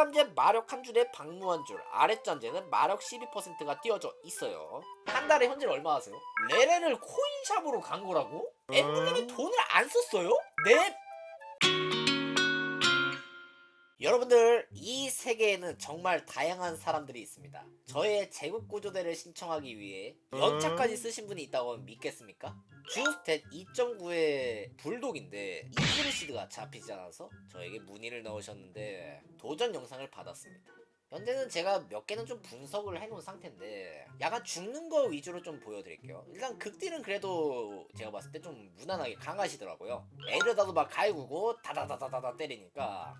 윗잠재 마력 한 줄에 방무 한 줄, 아랫잠재는 마력 12%가 띄워져 있어요. 한 달에 현질 얼마 하세요? 레레를 코인샵으로 간 거라고? 엠블렘에 돈을 안 썼어요? 네? 여러분들 이 세계에는 정말 다양한 사람들이 있습니다. 저의 제국 구조대를 신청하기 위해 연차까지 쓰신 분이 있다고 믿겠습니까? 주스탯 2.9의 불독인데 이그리시드가 잡히지 않아서 저에게 문의를 넣으셨는데 도전 영상을 받았습니다. 현재는 제가 몇 개는 좀 분석을 해놓은 상태인데 약간 죽는 거 위주로 좀 보여드릴게요. 일단 극딜은 그래도 제가 봤을 때 좀 무난하게 강하시더라고요. 에르다도 막 갈구고 다다다다다다 때리니까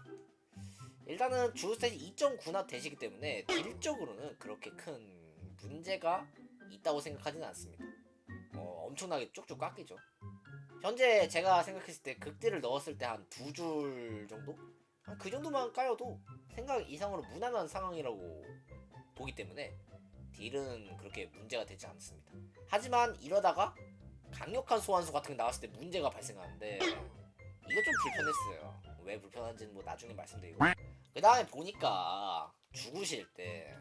일단은 주스탯이 2.9나 되시기 때문에 딜적으로는 그렇게 큰 문제가 있다고 생각하지는 않습니다. 어, 엄청나게 쭉쭉 깎이죠. 현재 제가 생각했을 때 극딜을 넣었을 때 한 두 줄 정도? 한 그 정도만 까여도 생각 이상으로 무난한 상황이라고 보기 때문에 딜은 그렇게 문제가 되지 않습니다. 하지만 이러다가 강력한 소환수 같은 게 나왔을 때 문제가 발생하는데 이거 좀 불편했어요. 왜 불편한지는 뭐 나중에 말씀드리고 그 다음에 보니까 죽으실 때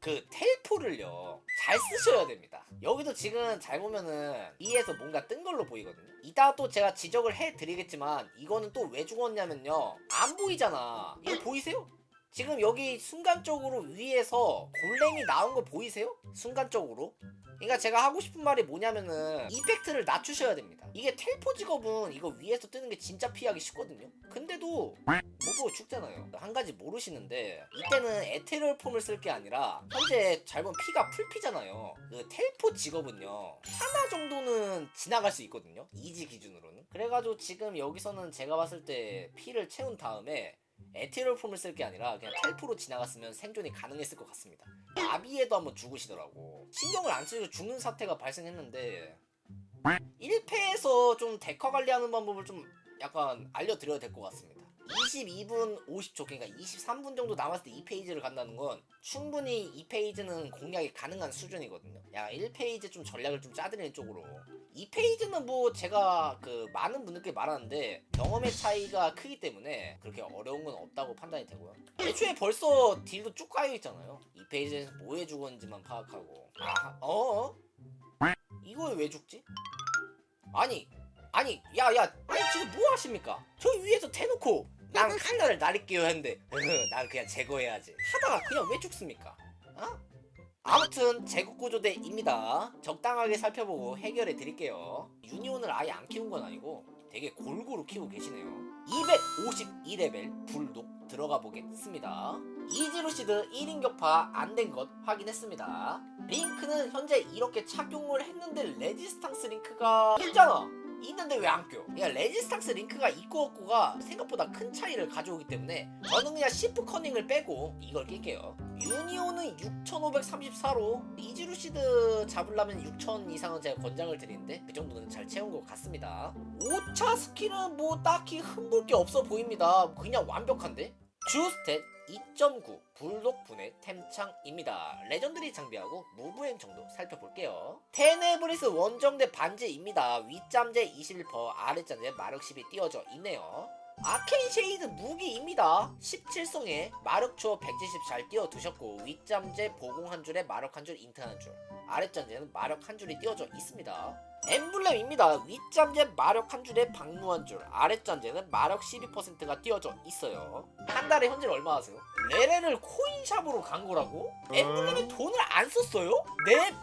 그 텔포를요 잘 쓰셔야 됩니다. 여기도 지금 잘 보면은 E에서 뭔가 뜬 걸로 보이거든요. 이따 또 제가 지적을 해드리겠지만 이거는 또 왜 죽었냐면요 안 보이잖아. 이거 보이세요? 지금 여기 순간적으로 위에서 골렘이 나온 거 보이세요? 순간적으로 그러니까 제가 하고 싶은 말이 뭐냐면은 이펙트를 낮추셔야 됩니다. 이게 텔포 직업은 이거 위에서 뜨는 게 진짜 피하기 쉽거든요. 근데도 못 보고 죽잖아요. 한 가지 모르시는데 이때는 에테리얼 폼을 쓸 게 아니라 현재 잘 보면 피가 풀피잖아요. 그 텔포 직업은요 하나 정도는 지나갈 수 있거든요. 이지 기준으로는. 그래가지고 지금 여기서는 제가 봤을 때 피를 채운 다음에 에테리얼 폼을 쓸 게 아니라 그냥 텔포로 지나갔으면 생존이 가능했을 것 같습니다. 나비에도 한번 죽으시더라고. 신경을 안 쓰고 죽는 사태가 발생했는데 1패에서 좀 데커 관리하는 방법을 좀 약간 알려드려야 될 것 같습니다. 22분 50초 그러니까 23분 정도 남았을 때 2페이지를 간다는 건 충분히 2페이지는 공략이 가능한 수준이거든요. 야 1페이지 좀 전략을 좀 짜드리는 쪽으로 2페이지는 뭐 제가 그 많은 분들께 말하는데 경험의 차이가 크기 때문에 그렇게 어려운 건 없다고 판단이 되고요. 애초에 벌써 딜도 쭉 까여 있잖아요. 2페이지에서 뭐해 죽었는지만 파악하고 아 어? 이거에 왜 죽지? 아니 아니 야 야 아니 지금 뭐 하십니까? 저 위에서 대놓고 난 칼날을 나릴게요 했는데 으흐, 난 그냥 제거해야지 하다가 그냥 왜 죽습니까? 어? 아무튼 제국구조대입니다. 적당하게 살펴보고 해결해 드릴게요. 유니온을 아예 안 키운 건 아니고 되게 골고루 키우고 계시네요. 252레벨 불독 들어가 보겠습니다. 이지루시드 1인 격파 안 된 것 확인했습니다. 링크는 현재 이렇게 착용을 했는데 레지스탕스 링크가 있잖아 있는데 왜 안 껴? 그러니까 레지스탕스 링크가 있고 없고가 생각보다 큰 차이를 가져오기 때문에 저는 그냥 시프 커닝을 빼고 이걸 낄게요. 유니온은 6534로 이지루시드 잡으려면 6000 이상은 제가 권장을 드리는데 그 정도는 잘 채운 것 같습니다. 5차 스킬은 뭐 딱히 흠볼 게 없어 보입니다. 그냥 완벽한데? 주스탯 2.9 불독 분의 템창입니다. 레전드리 장비하고 무브행 정도 살펴볼게요. 테네브리스 원정대 반지입니다. 윗잠재 21%, 아랫잠재 마력 10이 띄워져 있네요. 아케인 쉐이드 무기입니다. 17성에 마력 추어 170 잘 띄워 두셨고 윗잠재 보공 한 줄에 마력 한 줄, 인트 한 줄. 아랫잠재는 마력 한 줄이 띄워져 있습니다. 엠블렘입니다. 윗잠재 마력 한 줄에 방무 한 줄, 아랫잠재는 마력 12%가 띄워져 있어요. 한 달에 현질 얼마 하세요? 레레를 코인샵으로 간 거라고? 엠블렘에 돈을 안 썼어요? 네?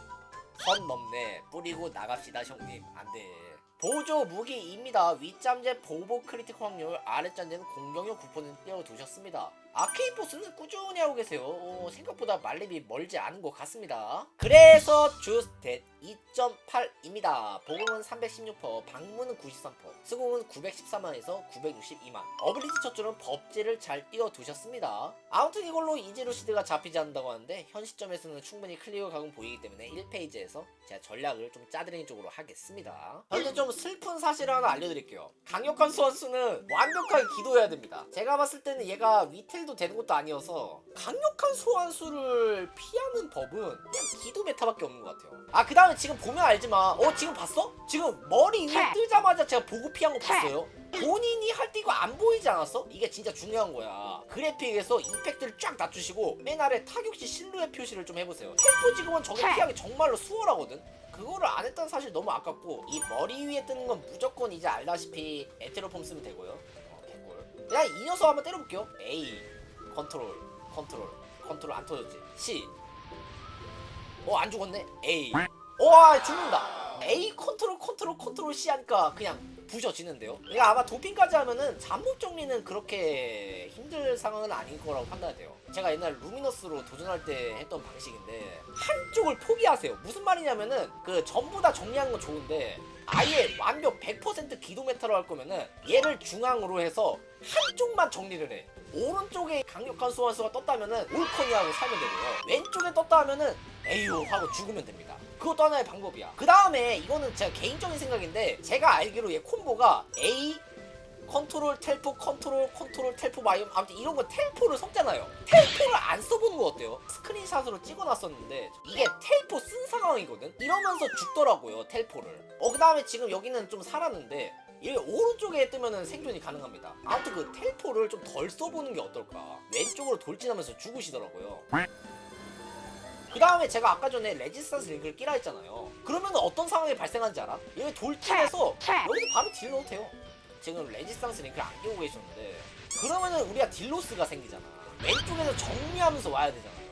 선 넘네. 뿌리고 나갑시다 형님. 안 돼. 보조 무기입니다. 윗잠재 보보 크리틱 확률, 아랫잠재는 공격력 9% 띄워두셨습니다. 아케인 보스는 꾸준히 하고 계세요. 어, 생각보다 말렙이 멀지 않은 것 같습니다. 그래서 주스탯 2.8입니다. 보공은 316%, 방문은 93%, 수공은 914만에서 962만. 어빌리티 첫 줄은 법지를 잘 띄워두셨습니다. 아무튼 이걸로 이지루시드가 잡히지 않는다고 하는데 현 시점에서는 충분히 클리어 각은 보이기 때문에 1페이지에서 제가 전략을 좀 짜드리는 쪽으로 하겠습니다. 현재 좀 슬픈 사실을 하나 알려드릴게요. 강력한 소환수는 완벽하게 기도해야 됩니다. 제가 봤을 때는 얘가 위텔 텔도 되는 것도 아니어서 강력한 소환수를 피하는 법은 그냥 기도 메타밖에 없는 것 같아요. 아 그 다음 에 지금 보면 알지만 어 지금 봤어? 지금 머리 위에 뜨자마자 제가 보고 피한 거 봤어요. 본인이 할 때 이거 안 보이지 않았어? 이게 진짜 중요한 거야. 그래픽에서 이펙트를 쫙 낮추시고 맨 아래 타격 시 실루엣 표시를 좀 해보세요. 텔포 지금은 저게 피하기 정말로 수월하거든. 그거를 안 했다는 사실 너무 아깝고 이 머리 위에 뜨는 건 무조건 이제 알다시피 에테로폼 쓰면 되고요. 어, 개꿀. 그냥 이 녀석 한번 때려볼게요. A 컨트롤 컨트롤 컨트롤 안 터졌지. C 어안 죽었네. A 와 죽는다. A 컨트롤 컨트롤 컨트롤 C 하니까 그냥 부셔지는데요. 그러니까 아마 도핑까지 하면은 잠복 정리는 그렇게 힘들 상황은 아닐 거라고 판단돼요. 제가 옛날 루미너스로 도전할 때 했던 방식인데 한쪽을 포기하세요. 무슨 말이냐면은 그 전부 다 정리하는 건 좋은데 아예 완벽 100% 기도 메타로 할 거면은 얘를 중앙으로 해서 한쪽만 정리를 해. 오른쪽에 강력한 소환수가 떴다면은 올커니 하고 살면 되고요. 왼쪽에 떴다 하면은 에휴 하고 죽으면 됩니다. 그것도 하나의 방법이야. 그 다음에 이거는 제가 개인적인 생각인데 제가 알기로 얘 콤보가 A 컨트롤 텔포 컨트롤 컨트롤 텔포 마이옴 아무튼 이런 거 텔포를 섞잖아요. 텔포를 안 써보는 거 어때요? 스크린샷으로 찍어놨었는데 이게 텔포 쓴 상황이거든. 이러면서 죽더라고요 텔포를. 어 그 다음에 지금 여기는 좀 살았는데 이게 오른쪽에 뜨면은 생존이 가능합니다. 아무튼 그 텔포를 좀 덜 써보는 게 어떨까. 왼쪽으로 돌진하면서 죽으시더라고요. 그 다음에 제가 아까 전에 레지스탄스 링크를 끼라 했잖아요. 그러면 어떤 상황이 발생하는지 알아? 여기 돌진해서 여기서 바로 딜 넣어도 돼요. 지금 레지스탄스 링크를 안 끼고 계셨는데 그러면은 우리가 딜로스가 생기잖아. 왼쪽에서 정리하면서 와야 되잖아요.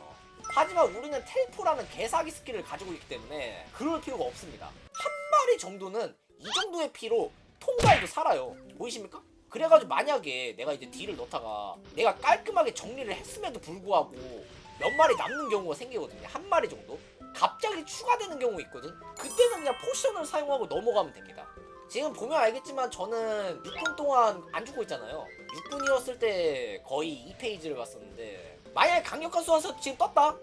하지만 우리는 텔포라는 개사기 스킬을 가지고 있기 때문에 그럴 필요가 없습니다. 한 마리 정도는 이 정도의 피로 통과해도 살아요. 보이십니까? 그래가지고 만약에 내가 이제 딜을 넣다가 내가 깔끔하게 정리를 했음에도 불구하고 몇 마리 남는 경우가 생기거든요. 한 마리 정도. 갑자기 추가되는 경우 있거든. 그때는 그냥 포션을 사용하고 넘어가면 됩니다. 지금 보면 알겠지만 저는 6분 동안 안 죽고 있잖아요. 6분이었을 때 거의 2페이지를 갔었는데 만약에 강력한 수완수 지금 떴다?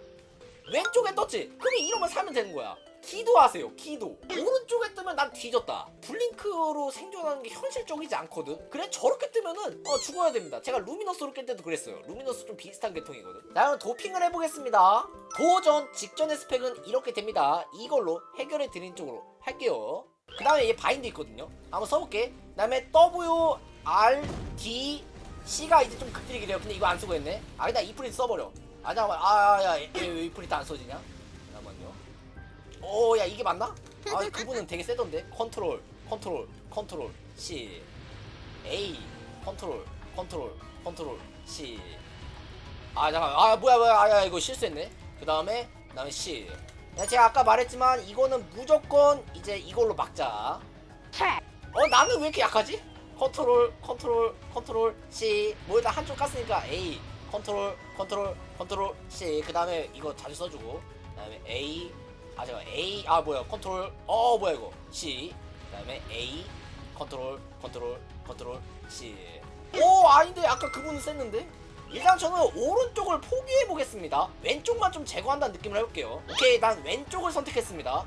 왼쪽에 떴지? 그럼 이러면 살면 되는 거야. 기도하세요. 기도. 오른쪽에 뜨면 난 뒤졌다. 블링크로 생존하는 게 현실적이지 않거든. 그래 저렇게 뜨면은 어, 죽어야 됩니다. 제가 루미너스로 깰 때도 그랬어요. 루미너스 좀 비슷한 계통이거든. 자 그럼 도핑을 해보겠습니다. 도전 직전의 스펙은 이렇게 됩니다. 이걸로 해결해 드린 쪽으로 할게요. 그 다음에 얘 바인드 있거든요. 한번 써볼게. 그 다음에 W R D C가 이제 좀 극딜이긴 해요. 근데 이거 안 쓰고 했네. 아 일단 이프리트 써버려. 아 잠깐만. 아야 얘왜 이프리트 안 써지냐? 잠깐만요. 오, 야 이게 맞나? 아, 그분은 되게 세던데. 컨트롤, 컨트롤, 컨트롤, C, A, 컨트롤, 컨트롤, 컨트롤, C. 아 잠깐, 아 뭐야 뭐야, 아야 이거 실수했네. 그 다음에, 그 다음에 C. 야, 제가 아까 말했지만 이거는 무조건 이제 이걸로 막자. 어, 나는 왜 이렇게 약하지? 컨트롤, 컨트롤, 컨트롤, C. 뭐 일단 한쪽 깠으니까 A, 컨트롤, 컨트롤, 컨트롤, C. 그 다음에 이거 자주 써주고. 그 다음에 A, 아 잠깐 A 아 뭐야. 컨트롤. 어 뭐야 이거. C. 그다음에 A. 컨트롤 컨트롤 컨트롤. C. 오 아닌데. 아까 그분은 셌는데. 일단 저는 오른쪽을 포기해 보겠습니다. 왼쪽만 좀 제거한다는 느낌을 해볼게요. 오케이 난 왼쪽을 선택했습니다.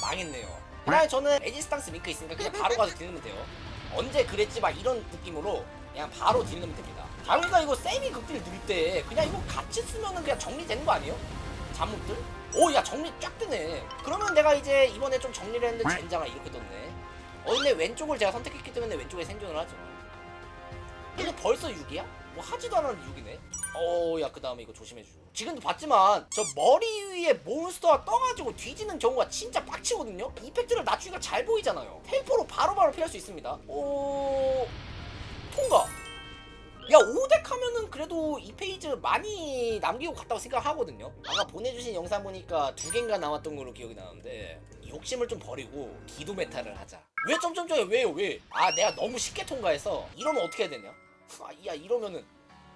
망했네요. 그다음에 저는 레지스탕스 링크 있으니까 그냥 바로 가서 딜르면 돼요. 언제 그랬지? 막 이런 느낌으로 그냥 바로 딜르면 됩니다. 당연히 이거 세미 극딜 넣을 때 그냥 이거 같이 쓰면은 그냥 정리되는 거 아니에요? 잠옷들? 오, 야, 정리 쫙 뜨네. 그러면 내가 이제 이번에 좀 정리를 했는데 젠장아 이렇게 떴네. 어, 근데 왼쪽을 제가 선택했기 때문에 왼쪽에 생존을 하죠. 근데 벌써 6이야? 뭐 하지도 않았는데 6이네. 어, 야, 그 다음에 이거 조심해주고. 지금도 봤지만, 저 머리 위에 몬스터가 떠가지고 뒤지는 경우가 진짜 빡치거든요? 이펙트를 낮추기가 잘 보이잖아요. 템포로 바로바로 피할 수 있습니다. 오, 통과. 야 5덱 하면은 그래도 이 페이지 많이 남기고 갔다고 생각하거든요. 아까 보내주신 영상 보니까 두 개인가 나왔던 걸로 기억이 나는데 욕심을 좀 버리고 기도 메타를 하자. 왜 점점점이 왜요? 왜? 아 내가 너무 쉽게 통과해서 이러면 어떻게 해야 되냐? 아, 야 이러면은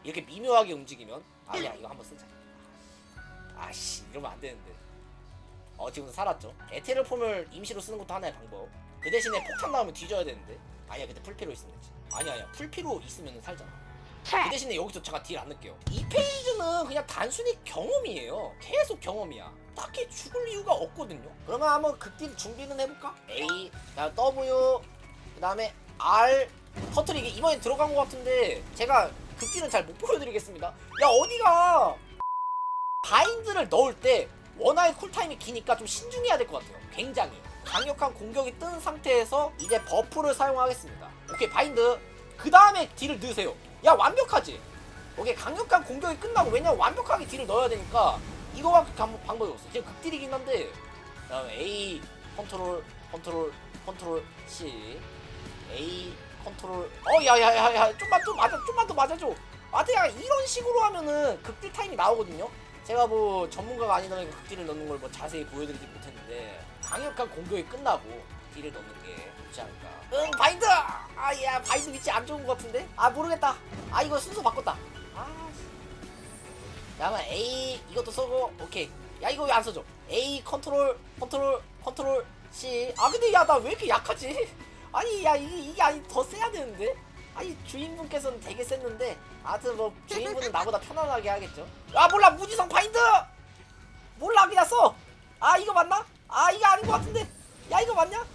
이렇게 미묘하게 움직이면 아니야 이거 한번 쓰자. 아씨 이러면 안 되는데. 어 지금 살았죠? 에테르 폼을 임시로 쓰는 것도 하나의 방법. 그 대신에 폭탄 나오면 뒤져야 되는데. 아니야 근데 풀피로 있으면 되지. 아니야 아니야. 풀피로 있으면 살잖아 그 대신에 여기서 제가 딜 안 넣을게요. 이 페이지는 그냥 단순히 경험이에요. 계속 경험이야. 딱히 죽을 이유가 없거든요. 그러면 한번 극딜 준비는 해볼까? A, 그다음 W, 그 다음에 R 터트리기 이번에 들어간 것 같은데 제가 극딜은 잘 못 보여드리겠습니다 야 어디가 바인드를 넣을 때 원화의 쿨타임이 기니까 좀 신중해야 될 것 같아요 굉장히 강력한 공격이 뜬 상태에서 이제 버프를 사용하겠습니다 오케이 바인드 그 다음에 딜을 넣으세요 야 완벽하지? 오케이 강력한 공격이 끝나고 왜냐면 완벽하게 딜을 넣어야 되니까 이거밖에 방- 방법이 없어. 지금 극딜이긴 한데. 그다음에 A 컨트롤 컨트롤 컨트롤 C. A 컨트롤. 어 야야야야 좀만 좀 맞아 좀만 더 맞아줘. 맞아야 이런 식으로 하면은 극딜 타임이 나오거든요? 제가 뭐 전문가가 아니다 보니까 극딜을 넣는 걸 뭐 자세히 보여드리지 못했는데 강력한 공격이 끝나고 딜을 넣는 게 좋지 않을까. 응 바인드! 아야 바인드 위치 안 좋은 것 같은데? 아 모르겠다. 아 이거 순서 바꿨다. 아 씨. 잠깐만 A 이것도 써고 오케이. 야 이거 왜 안 써줘? A 컨트롤 컨트롤 컨트롤 C. 아 근데 야 나 왜 이렇게 약하지? 아니 야 이게 이게 아니 더 세야 되는데? 아니 주인분께서는 되게 셌는데 하여튼 뭐 주인분은 나보다 편안하게 하겠죠. 아 몰라 무지성 바인드! 몰라 그냥 써 아 이거 맞나? 아 이거 아닌 것 같은데? 야 이거 맞냐? 어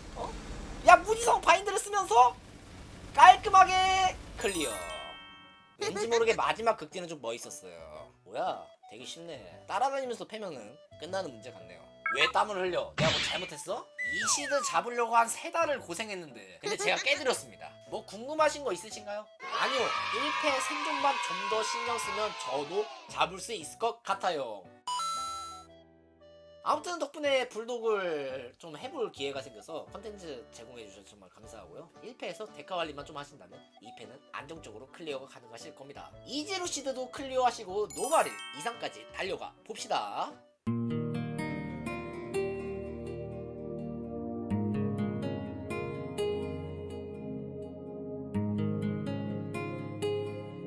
야 무지성 바인드를 쓰면서 깔끔하게 클리어. 왠지 모르게 마지막 극딜은 좀 멋있었어요. 뭐야 되게 쉽네. 따라다니면서 패면은 끝나는 문제 같네요. 왜 땀을 흘려? 내가 뭐 잘못했어? 이 시드 잡으려고 한 세 달을 고생했는데. 근데 제가 깨드렸습니다. 뭐 궁금하신 거 있으신가요? 아니요 1패 생존만 좀 더 신경 쓰면 저도 잡을 수 있을 것 같아요 아무튼 덕분에 불독을 좀 해볼 기회가 생겨서 컨텐츠 제공해 주셔서 정말 감사하고요. 1패에서 데카 관리만 좀 하신다면 2패는 안정적으로 클리어가 가능하실 겁니다. 이지루 시드도 클리어 하시고 노마릴 이상까지 달려가 봅시다